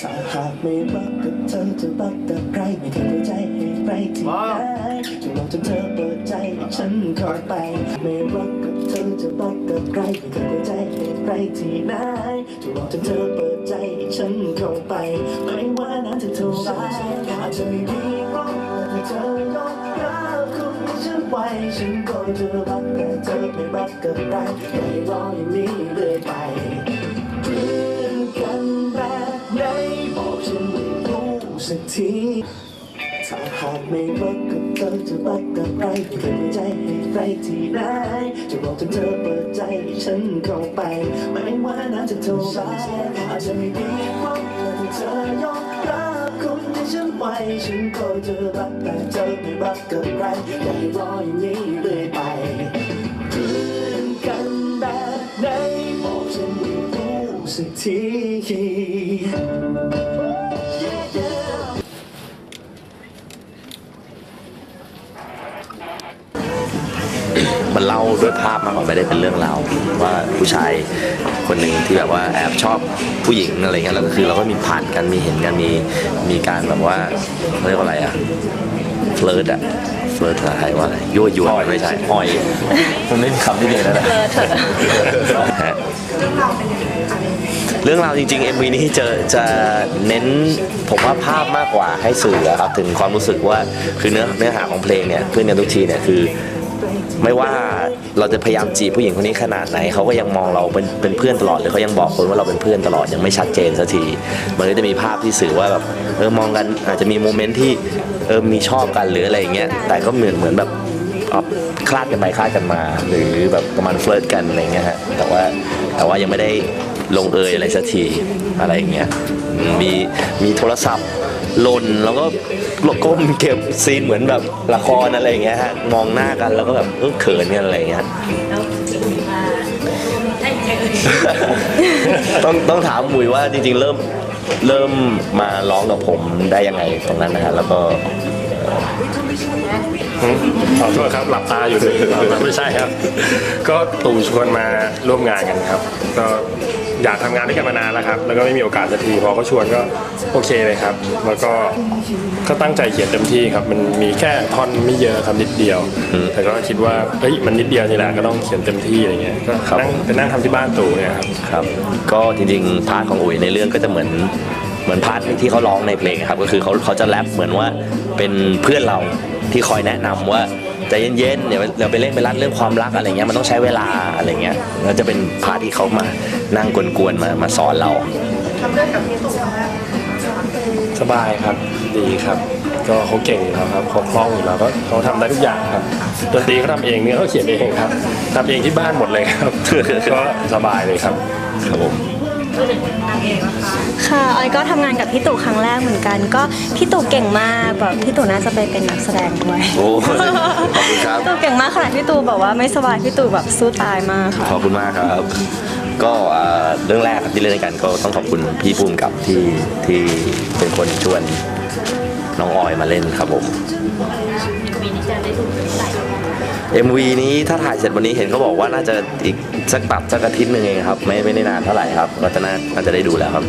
ถ้าหากไม่รักกับเธอจะรักกับใครไม่เคยหัวใจให้ใครที่ไหนจะลองจนเธอเปิดใจให้ฉันเข้าไปไม่รักกับเธอจะรักกับใครไม่เคยหัวใจให้ใครที่ไหนจะลองจนเธอเปิดใจให้ฉันเข้าไปไม่ว่านานจะเท่าไรอาจจะไม่ดีหรอกแต่เธอยอมรับคุณที่ฉัน ไว้ฉันก็เจะรักแต่เธอไม่รักกับใครไม่รออย่างนี้เรื่อยไปเพื่อนกันแบบไหนบอกฉันไม่รู้สักทีถ้าหากไม่รักกับเธอจะรักกับใครเคยเปิดใจให้ใครที่ไหนจะรอจนเธอเปิดใจให้ฉันเข้าไป ไม่ว่านานจะเท่าไรอาจจะไม่ดีเพราะแต่เธอยอมรับ คนที่ฉันไว้ฉันก็จะรักแต่เธอไม่รักกับใครอย่าให้รออย่างนี้เรื่อยไปเพื่อนกันแบบไหนบอกฉันไม่รู้สักที ด้วยภาพมากกว่าไม่ได้เป็นเรื่องราวว่าผู้ชายคนหนึ่งที่แบบว่าแอบชอบผู้หญิงอะไรเงี้ยแล้วก็คือเราก็มีผ่านกันมีเห็นกันมีมีการแบบว่าเขาเรียกว่าอะไรอะเฟลิร์ตอะเฟลิร์ตภาษาไทยว่าอะไรยั่วยวนไม่ใช่อ่อยมันไม่มีคำที่ดีแล้วนะฮะเรื่องราวจริงๆ MV นี้จะจะเน้นผมว่าภาพมากกว่าให้สื่ออะครับถึงความรู้สึกว่าคือเนื้อเนื้อหาของเพลงเนี่ยเพื่อนกันทุกทีเนี่ยคือ ไม่ว่าเราจะพยายามจีบผู้หญิงคนนี้ขนาดไหนเขาก็ยังมองเราเป็นเป็นเพื่อนตลอดหรือเขายังบอกคนว่าเราเป็นเพื่อนตลอดยังไม่ชัดเจนสักทีมันก็จะมีภาพที่สื่อว่าแบบเออมองกันอาจจะมีโมเมนต์ที่เออมีชอบกันหรืออะไรอย่างเงี้ยแต่ก็เหมือนเหมือนแบบคลาดกันไปคลาดกันมา หรือแบบประมาณเฟลิร์ตกันอะไรเงี้ยฮะแต่ว่าแต่ว่ายังไม่ได้ลงเอยอะไรสักทีอะไรอย่างเงี้ยมีมีโทรศัพท์ หล่นแล้วก็ก้มเก็บซีนเหมือนแบบละครอะไรอย่างเงี้ยฮะมองหน้ากันแล้วก็แบบเออเขินกันอะไรอย่างเงี้ย แล้วจริงมาได้ยังไงเอ่ยต้องต้องถามหมุยว่าจริงๆเริ่มเริ่มมาร้องกับผมได้ยังไงตรงนั้นนะฮะแล้วก็ขอโทษครับหลับตาอยู่เลย ไม่ใช่ครับ ก็ตู่ชวนมาร่วมงานกันครับ ก็ อยากทำงานด้วยกันมานานแล้วครับ แล้วก็ไม่มีโอกาสสักทีพอเขาชวนก็โอเคเลยครับ แล้วก็ก็ตั้งใจเขียนเต็มที่ครับ มันมีแค่ท่อนไม่เยอะครับนิดเดียว แต่ก็คิดว่าเฮ้ยมันนิดเดียวนี่แหละก็ต้องเขียนเต็มที่อะไรเงี้ยก็นั่งไปนั่งทำที่บ้านตู่เนี่ยครับ ครับก็จริงๆพาร์ทของอุ๋ยในเรื่องก็จะเหมือนเหมือนพาร์ทที่เขาร้องในเพลงครับก็คือเขาเขาจะแรปเหมือนว่าเป็นเพื่อนเราที่คอยแนะนำว่า ใจเย็นๆเดี๋ยวเราไปเล่นไปรัดเรื่องความรักอะไรเงี้ยมันต้องใช้เวลาอะไรเงี้ยแล้วจะเป็นพาร์ทที่เขามานั่งกวนๆมามาสอนเราสบายครับดีครับ ก็เขาเก่งอยู่แล้วครับเขาคล่องอยู่แล้วก็เขาทำได้ทุกอย่างครับดนตรีเขาทำเองเนี่ยเขาเขียนเองครับทำเองที่บ้านหมดเลยครับ ก็สบายเลยครับ ครับผม ค่ะออยก็ทำงานกับพี่ตู่ครั้งแรกเหมือนกัน ก็พี่ตู่เก่งมากแบบพี่ตู่น่าจะไปเป็นนักแสดงด้วยโอ้ขอบคุณครับพี่ตู่เก่งมากขนาดพี่ตู่แบบว่าไม่สบายพี่ตู่แบบสู้ตายมากค่ะ ขอบคุณมากครับ ก็เอ่อเรื่องแรกที่เล่นด้วยกันก็ต้องขอบคุณพี่ภูมิกับที่ที่เป็นคนชวนน้องออยมาเล่นครับผม มีนิจารได้ดูเมื่อไหร่ MV นี้ถ้าถ่ายเสร็จวันนี้เห็นเขาบอกว่าน่าจะอีกสักตัดสักอาทิตย์หนึ่งเองครับ ไม่ไม่ได้นานเท่าไหร่ครับก็จะน่าน่าจะได้ดูแล้วครับ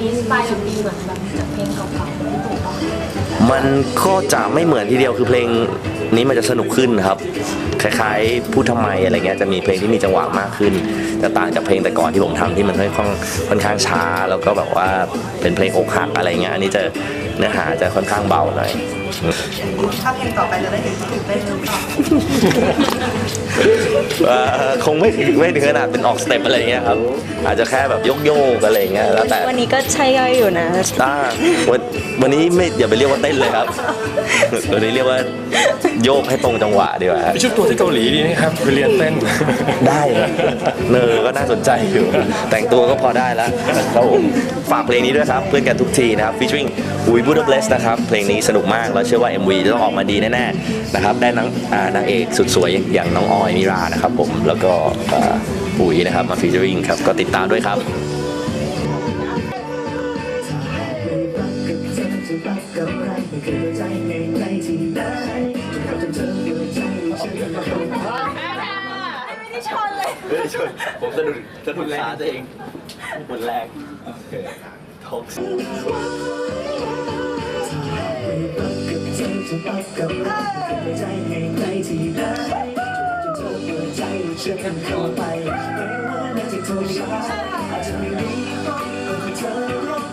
นี้สไตล์แบบนี้เหมือนแบบจากเพลงเก่าๆที่ผมบอกมันก็จะไม่เหมือนทีเดียวคือเพลงนี้มันจะสนุกขึ้นครับ คล้ายๆพูดทำไมอะไรเงี้ยจะมีเพลงที่มีจังหวะมากขึ้นจะต่างจากเพลงแต่ก่อนที่ผมทำที่มันค่อนข้างค่อนข้างช้า แล้วก็แบบว่าเป็นเพลงอกหักอะไรเงี้ยอันนี้จะเนื้อหาจะค่อนข้างเบาหน่อย ถ้าเพลงต่อไปจะได้เห็นตื่นเต้นหรือเปล่าเอ่อคงไม่ถึงไม่ถึงขนาดเป็นออกสเต็ปอะไรเงี้ยครับ อาจจะแค่แบบโยกๆอะไรเงี้ยแล้วแต่วันนี้ก็ใช่ย่อยอยู่นะอ่าวันวันนี้ไม่อย่าไปเรียกว่าเต้นเลยครับวันนี้เรียกว่าโยกให้ตรงจังหวะดีกว่าไปชุดตัวที่เกาหลีดีนะครับไปเรียนเต้นได้ครับเนอก็น่าสนใจอยู่ แต่งตัวก็พอได้แล้วครับผมฝากเพลงนี้ด้วยครับเพื่อนกันทุกทีนะครับ featuring อุยบูดเบลสนะครับเพลงนี้สนุกมากแล้วเชื่อว่า MV จะต้องออกมาดีแน่ๆนะครับได้นางอ่านางเอกสุดสวยอย่างน้องออยมิรานะครับผมแล้วก็อ่าอุ๋ยนะครับมา featuring ครับก็ติดตามด้วยครับไม่ได้ชนเลยไม่ได้ชนผมสะดุดสะดุดขาตัวเองหมดแรงโอเคท้อ งไม่รักกับเธอจะรักกับใครใจให้ใครที่ไหนจนเธอเปิดใจฉันเข้าไปแม่ว่านาจะโทรช้าอาจจะไม่มีคนที่เธอรัก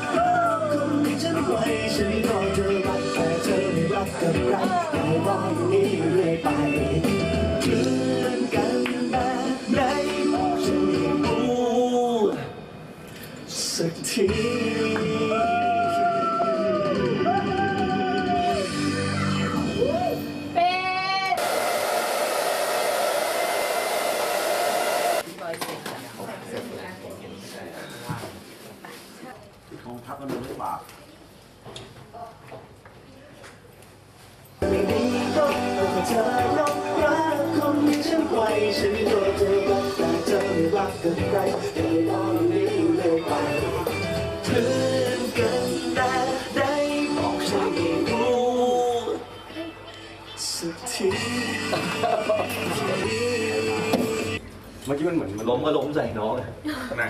คนที่ฉันไว้ฉันรอเธอรักแต่เธอไม่รักกับใครแต่รออยู่นี้ มื่อกี้มันเหมือนมันล้มก็ล้มใส่น้องน่ะ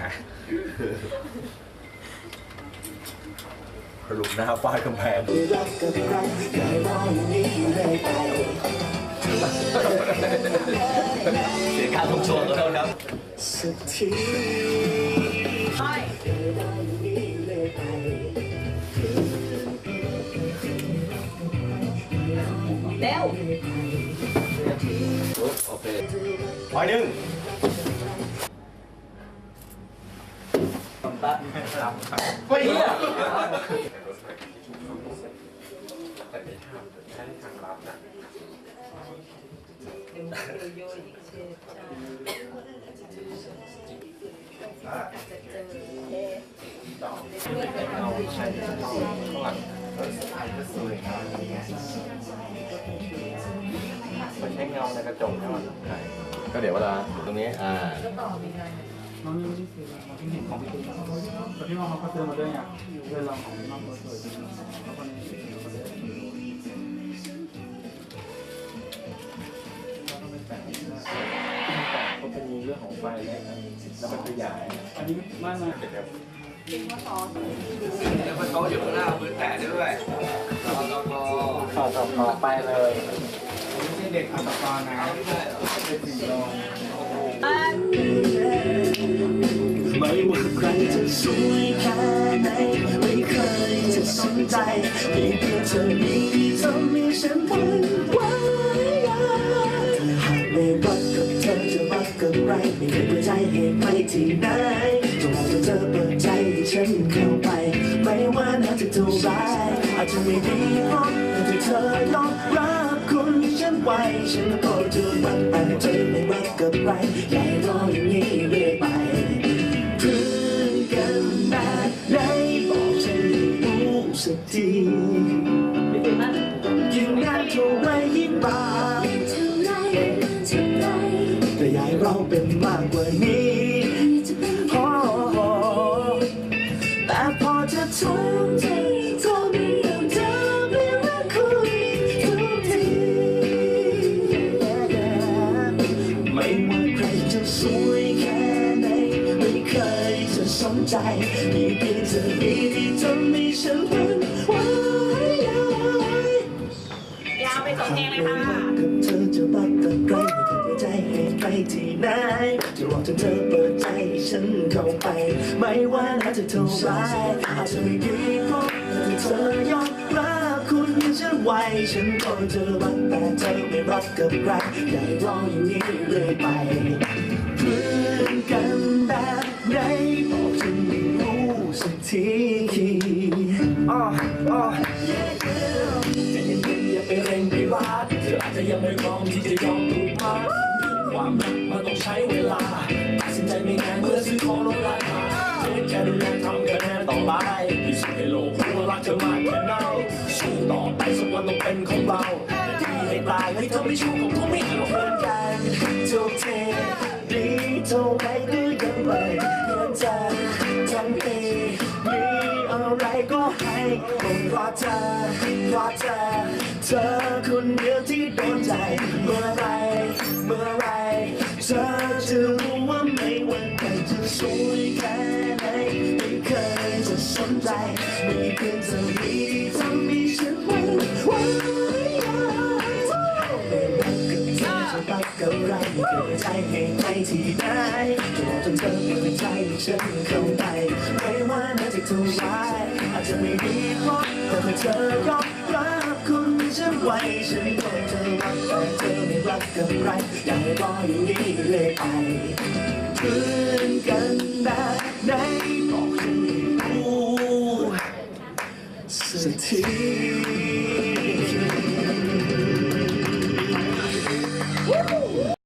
สรุปหน้าฟาดกำแพงไม่รักกับใครแต่รออยู่นี้เลยไปเสียการลงโชว์แล้วครับสักทีใช่รออยู่นี้เลยไปโอเคร้อยหนึ่งไม่เหี้ยมันใช้เงาในกระจกใช่ไหมก็เดี๋ยวเวลาตรงนี้อ่า น้องยังไม่ได้ซื้อเลยเราเพิ่เห็นของพี่ตุ๊กแต่พี่มองเขาก็ซื้อมาด้วยไงเพื่อนเราของน้องตัวสวยจริงแล้วคนนี้ซื้อมาด้วยเราต้องไปแปะที่หน้าแปะก็เป็นเรื่องของไฟและแล้วมันขยาย อันนี้มากมายแล้วมันโต๊ะอยู่ข้างหน้าปืนแตะด้วยรอรอรอต่อต่อต่อไปเลยไม่ใช่เด็กอัตตานะเป็นสี่รอง ไม่ว่าใครจะสวยแค่ไหนไม่เคยจะสนใจเพียงเพียงเธอนี้ที่ทำให้ฉันวันไหวหากไม่รักกับเธอจะรักกับใครไม่เคยเปิดใจให้ใครที่ไหนจงรอจนเธอเปิดใจให้ฉันเข้าไป ไม่ว่านาจะเท่าไรอาจจะไม่ดีพอแต่เธอยอมรับคุณฉันไว้ฉันก็จะรักแต่เธอไม่รักกับใครอย่าให้รออย่างนี้เรื่อยไป ทียิ่งนานเท่าไรยิ่งบาปแต่อยากเราเป็นมากกว่านี้แต่พอจะทนใจเธอไม่ยอมเธอไม่รักคุยทุกทีไม่ว่าใครจะสวยแค่ไหนไม่เคยจะสนใจมีเพียงเธอนี้ที่ทำให้ฉันเป็น ยาวไปสองเพลงเลยค่ะกับเธอจะรักกับใครไม่เคยเปิดใจให้ใครที่ไหนจะรอจนเธอเปิดใจให้ฉันเข้าไป ไม่ว่าน่าจะเท่าไรอาจจะไม่ดีพอแต่เธอยอมรับคุณที่ฉันไว้ฉันก็จะรักแต่เธอไม่รักกับใครอย่าให้รออย่างนี้เรื่อยไปเพื่อนกันแบบไหนบอกฉันไม่รู้สักทีอ้ออ้อ ใจเย็นๆอย่าไปเร่งไปวาดเธออาจจะยังไม่พร้อมที่จะยอมถูกพาดความรักมันต้องใช้เวลาตัดสินใจไม่ง่ายเมื่อซื้อของลดราคาเจ๊แค่ดูแลทำคะแนนต่อไปพิสูจน์ให้โลกรู้ว่ารักเธอมากแค่ไหนสู้ต่อไปสักวันต้องเป็นของเราที่ให้ตายให้เธอไม่ชู้ของทุกไม่เอาเหมือนกันทุกเทดีเท่าไรก็ยังไม่เพื่อเธ ให้ผมเพราะเธอเพราะเธอ เธอคนเดียวที่โดนใจ เมื่อไร เมื่อไร เธอจะรู้ว่าไม่ว่าใครจะสวยแค่ไหนไม่เคยจะสนใจ ไมีเพียงเธอมีที่ทำให้ฉันหวันไหวรักกับไรไม่เคยใจให้ใครที่ไหนจะบอกจนเธอ ไม่ดีพอแต่เมื่อเธอยอมรับคุณฉันไว้ฉันคงจะรักแต่เธอไม่รักกับใครอยากให้รออยู่นี่เลยไปเพื่อนกันแบบไหนบอกฉันให้รู้สักที